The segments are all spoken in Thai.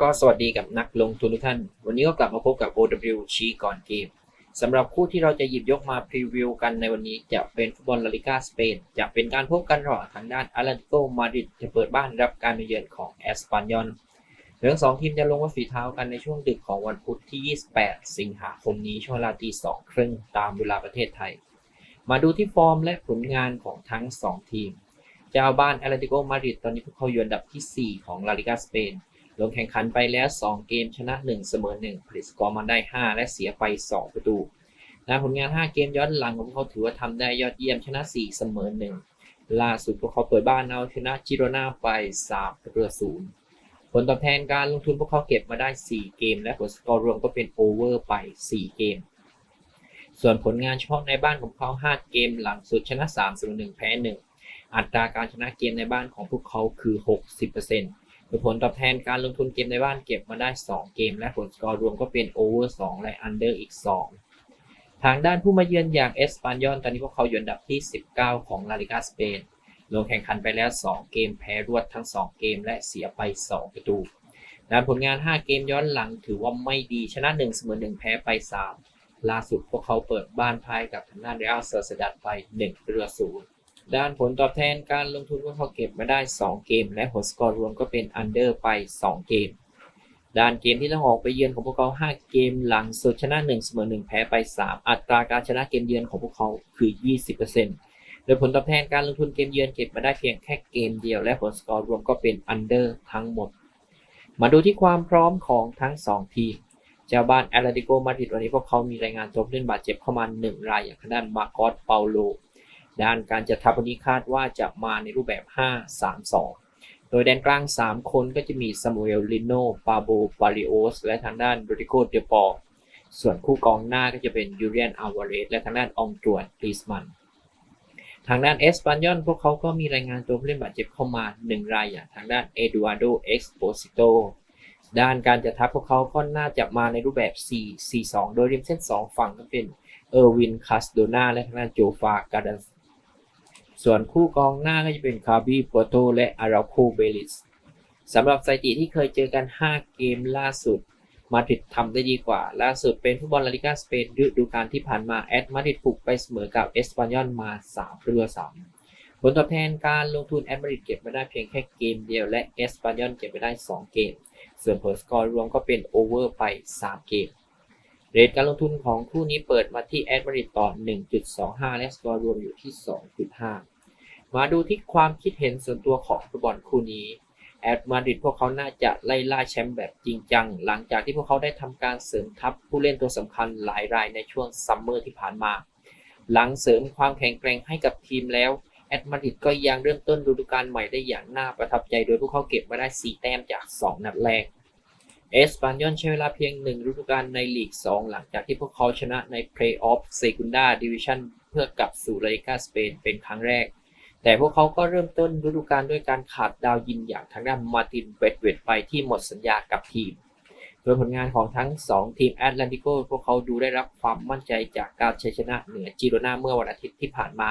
ก็สวัสดีกับนักลงทุนทุกท่าน วันนี้ก็กลับมาพบกับ OW ชี้ก่อนเกมสำหรับคู่ที่เราจะหยิบยกมาพรีวิวกันในวันนี้จะเป็นฟุตบอลลาลิกาสเปนจะเป็นการพบกันระหว่างทางด้านอารันโกมาดริดจะเปิดบ้านรับการมาเยือนของแอสปันยอนทั้งสองทีมจะลงว่าฝีเท้ากันในช่วงดึกของวันพุธที่ 28 สิงหาคมนี้ช่วงเวลาตีสองครึ่งตามเวลาประเทศไทย มาดูที่ฟอร์มและผลงานของทั้ง 2 ทีม เจ้าบ้านอารันติโกมาดริดตอนนี้พวกเขาอยู่อันดับทีสี่4 ของลาลิกาสเปน ลงแข่งขันไปแล้ว 2 เกมชนะ 1 เสมอ 1 ผลิตสกอร์มาได้ 5 และเสียไป 2 ประตูในผลงาน 5 เกมย้อนหลังของพวกเขาถือว่าทำได้ยอดเยี่ยมชนะ 4 เสมอ 1 ล่าสุดพวกเขาเปิดบ้านเอาชนะจิโรนาไป 3 ประตูศูนย์ผลตอบแทนการลงทุนพวกเขาเก็บมาได้ 4 เกม และผลสกอร์รวมก็เป็นโอเวอร์ไป 4 เกม ส่วนผลงานเฉพาะในบ้านของเขา 5 เกมหลังสุดชนะ3เสมอ1แพ้ 1 อัตราการชนะเกมในบ้านของพวกเขาคือ 60% ผลตอบแทนการลงทุนเกมในบ้านเก็บมาได้ 2 เกม และผลสกอร์รวมก็เป็นโอเวอร์2และอันเดอร์อีก 2 ทางด้านผู้มาเยือนอย่างเอสปานยอนตอนนี้พวกเขาอยู่อันดับที่ 19 ของลาลิกาสเปนลงแข่งขันไปแล้ว 2 เกมแพ้รวดทั้ง 2 เกมและเสียไป 2 ประตูด้านผลงาน 5 เกมย้อนหลังถือว่าไม่ดีชนะ 1 เสมอ 1 แพ้ไป 3 ล่าสุดพวกเขาเปิดบ้านพ่ายกับทางด้านเรอัลเซอร์สดัดไป1เรือศูนย์ ด้านผลตอบแทนการลงทุนของเขาเก็บมาได้ 2 เกม และผลสกอร์รวมก็เป็นอันเดอร์ไป 2 เกม ด้านเกมที่ต้องออกไปเยือนของพวกเขา 5 เกมหลังสุดชนะ 1 เสมอ 1 แพ้ไป 3 อัตราการชนะเกมเยือนของพวกเขาคือ 20%โดยผลตอบแทนการลงทุนเกมเยือนเก็บมาได้เพียงแค่เกมเดียว และผลสกอร์รวมก็เป็นอันเดอร์ทั้งหมด มาดูที่ความพร้อมของทั้ง 2 ทีมเจ้าบ้านแอตเลติโกมาดริดวันนี้พวกเขามีรายงานตัวผู้เล่นบาดเจ็บเข้ามา1รายอย่างทางด้านมาโกอสเปาโล ด้านการจัดทัพวันนี้คาดว่าจะมาในรูปแบบ 5-3-2 โดยแดนกลาง 3 คนก็จะมีซามูเอลลิโนปาโบปาริโอส และทางด้านโรดิโกเดปอร์ส่วนคู่กองหน้าก็จะเป็นยูเรียนอาวาเรสและทางด้านอองตรวนกรีสมัน ทางด้านเอสปานยอนพวกเขาก็มีรายงานตัวผู้เล่นบาดเจ็บเข้ามา 1 รายอย่างทางด้านเอดูอาร์โดเอ็กซ์โปซิโตด้านการจัดทัพพวกเขาก็น่าจะมาในรูปแบบ 4-4-2 โดยริมเส้น 2 ฝั่งก็เป็นเออร์วินคาสโดนาและทางด้านโจฟาการัน ส่วนคู่กองหน้าก็จะเป็นคาร์บีโปโตและอาราโคเบลิสสำหรับสถิติที่เคยเจอกัน 5 เกมล่าสุด มาดริดทำได้ดีกว่า ล่าสุดเป็นฟุตบอลลาลิกาสเปนฤดูกาลที่ผ่านมาแอตมาดริดปลุกไปเสมอกับเอสปานยอนมา3เรือ3ผลตอบแทนการลงทุนแอตมาดริดเก็บมาได้เพียงแค่เกมเดียวและเอสปานยอนเก็บไปได้ 2 เกม ส่วนผลสกอร์รวมก็เป็นโอเวอร์ไป 3 เกมเรทการลงทุนของคู่นี้เปิดมาที่แอดมาดริดต่อ 1.25 และสกอร์รวมอยู่ที่ 2.5 มาดูที่ความคิดเห็นส่วนตัวของฟุตบอลคู่นี้แอดมาดริดพวกเขาน่าจะไล่ล่าแชมป์แบบจริงจัง หลังจากที่พวกเขาได้ทำการเสริมทัพผู้เล่นตัวสำคัญหลายรายในช่วงซัมเมอร์ที่ผ่านมา หลังเสริมความแข็งแกร่งให้กับทีมแล้วแอดมาดริดก็ยังเริ่มต้นฤดูกาลใหม่ได้อย่างน่าประทับใจโดยพวกเขาเก็บมาได้ 4 แต้มจาก 2 นัดแรกเอสปานยอนใช้เวลาเพียงหนึ่งฤดูกาลในลีก 2 หลังจากที่พวกเขาชนะในเพลย์ออฟเซกุนดาดิวิชั่นเพื่อกลับสู่ลาลิกาสเปนเป็นครั้งแรก แต่พวกเขาก็เริ่มต้นฤดูกาลด้วยการขาดดาวยิงอย่างทางด้านมาตินเบดเวดไปที่หมดสัญญากับทีม โดยผลงานของทั้ง 2 ทีมแอตแลนติโกพวกเขาดูได้รับความมั่นใจจากการชัยชนะเหนือจิโรนาเมื่อวันอาทิตย์ที่ผ่านมา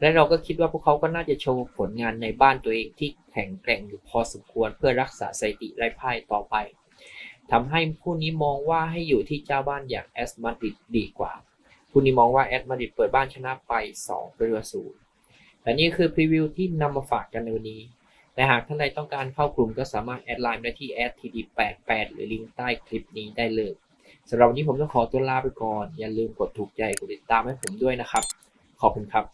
และเราก็คิดว่าพวกเขาก็น่าจะโชว์ผลงานในบ้านตัวเองที่แข็งแกร่งอยู่พอสมควรเพื่อรักษาสถิติไร้พ่ายต่อไปทำให้ผู้นี้มองว่าให้อยู่ที่เจ้าบ้านอย่างแอสมาดริดดีกว่า ผู้นี้มองว่าแอสมาดริดเปิดบ้านชนะไป2ประตูศูนย์ และนี่คือพรีวิวที่นำมาฝากกันในวันนี้แต่หากท่านใดต้องการเข้ากลุ่มก็สามารถแอดไลน์ได้ที่ @td88 หรือลิงก์ใต้คลิปนี้ได้เลยสำหรับวันนี้ผมต้องขอตัวลาไปก่อน อย่าลืมกดถูกใจกดติดตามให้ผมด้วยนะครับ ขอบคุณครับ